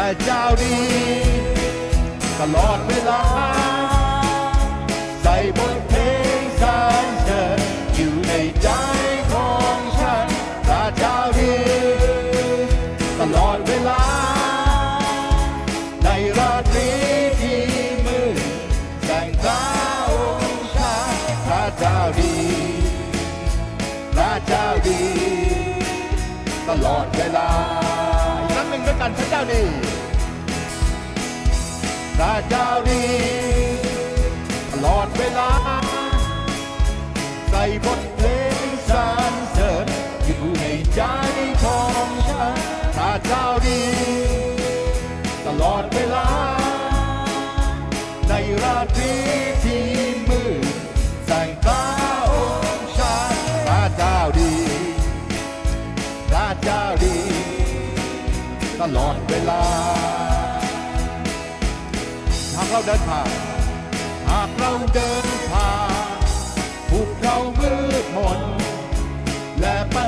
แต่เจ้าดี ตลอดเวลา ใส่บทเพลงสรรเสริญอยู่ในใจของฉันพระเจ้าดี ตลอดเวลา ในราตรีที่มืดแสงพระองค์ชาพระเจ้าดีพระเจ้าดี ตลอดเวลา กครั้งหนึ่งด้วยกันพระเจ้าดีพระเจ้าดีตลอดเวลา ใส่บทเพลงสรรเสริญอยู่ในใจของฉันพระเจ้าดี ตลอดเวลา ในราตรีที่มืดแสงพระองค์ชายพระเจ้าดีพระเจ้าดี ตลอดเวลา หากเราเดินผ่าน หากเราเดินผ่านภูเขามืดมนและปัญ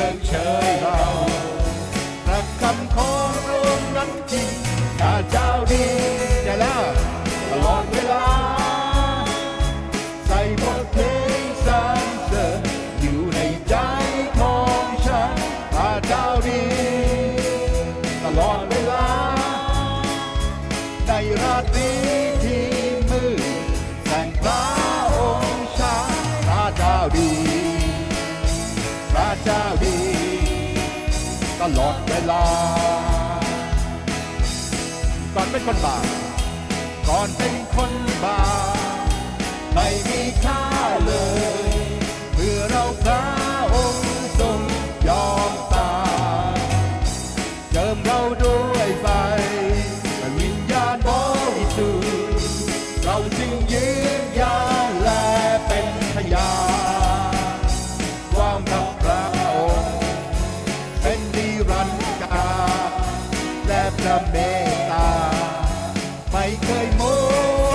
หรือเพิกเชยเราพระคำขอ ตลอดเวลา ก่อนเป็นคนบาปก่อนเป็นคนบาปไม่มีค่าเลย เมื่อเราพระองค์ทรงยอมตายเจิมเราด้วย ระเมตตา ไม่เคยหม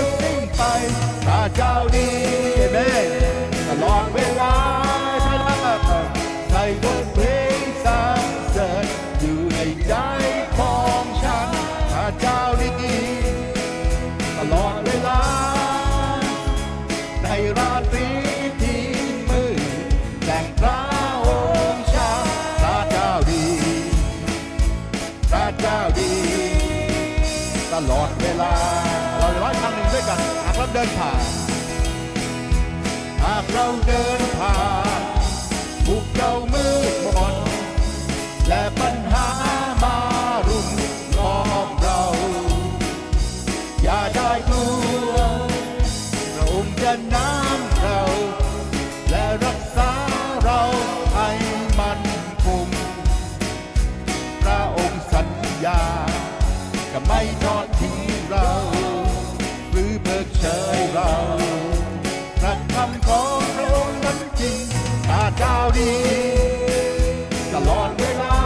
ดสิ้นไปพระเจ้าดีเมนตลอดเวลาใส่บทเพลงสรรเสริญอยู่ในใจของฉันพระเจ้าดีตลอดเวลาในราตรี ลอดเวลา เราจะร้อยครั้งหนึ่งด้วยกัน หากเราเดินผ่านหากเราเดินผ่านบุกเรามืดมนาเจ้าดี ตลอดเวลา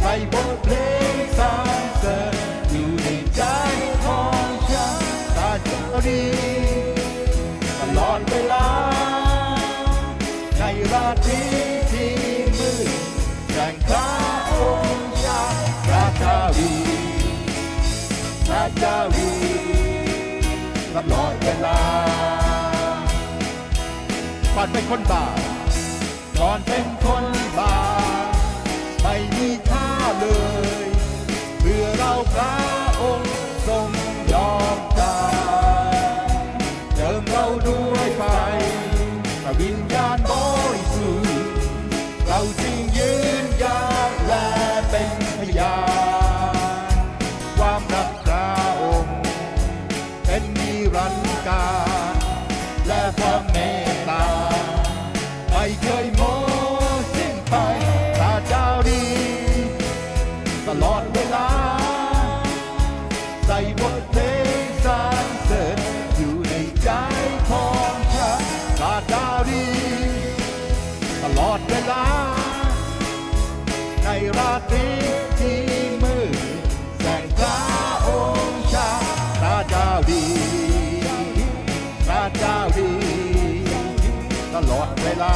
ใส่บทเพลงสรรเสริญอยู่ในใจของฉันข้าเจ้าดี ตลอดเวลา ในราตรีที่มืดแสงพระองค์ชายพระเจ้าดีพระเจ้าดีตลอดเวลา ก่อนเป็นคนบาปก่อนเป็นคนบาปไม่มีค่าเลย ราตรีที่มืดแสงพระองค์ชาพระเจ้าดีพระเจ้าดี ตลอดเวลา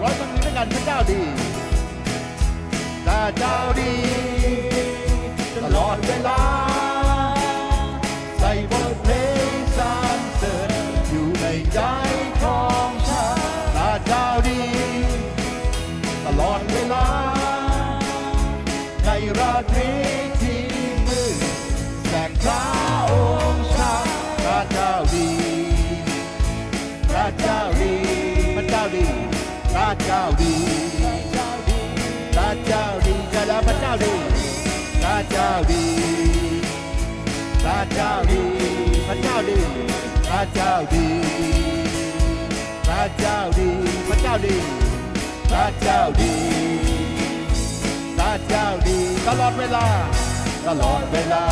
ร้อยตรงนี้ด้วยกันพระเจ้าดีพระเจ้าดี ตลอดเวลา ใส่บทเพลงสรรเสิญอยู่ในใจของฉันพระเจ้าดี ตลอดเวลา ดีพระเจ้าดีพระเจ้าดีจะแล้พระเจ้าดีพระเจ้าดีพระเจ้าดีพระเจ้าดีพระเจ้าดีพระเจ้าดีพระเจ้าดีพระเจ้าดีพระเจ้าดีตลอดเวลาตลอดเวลา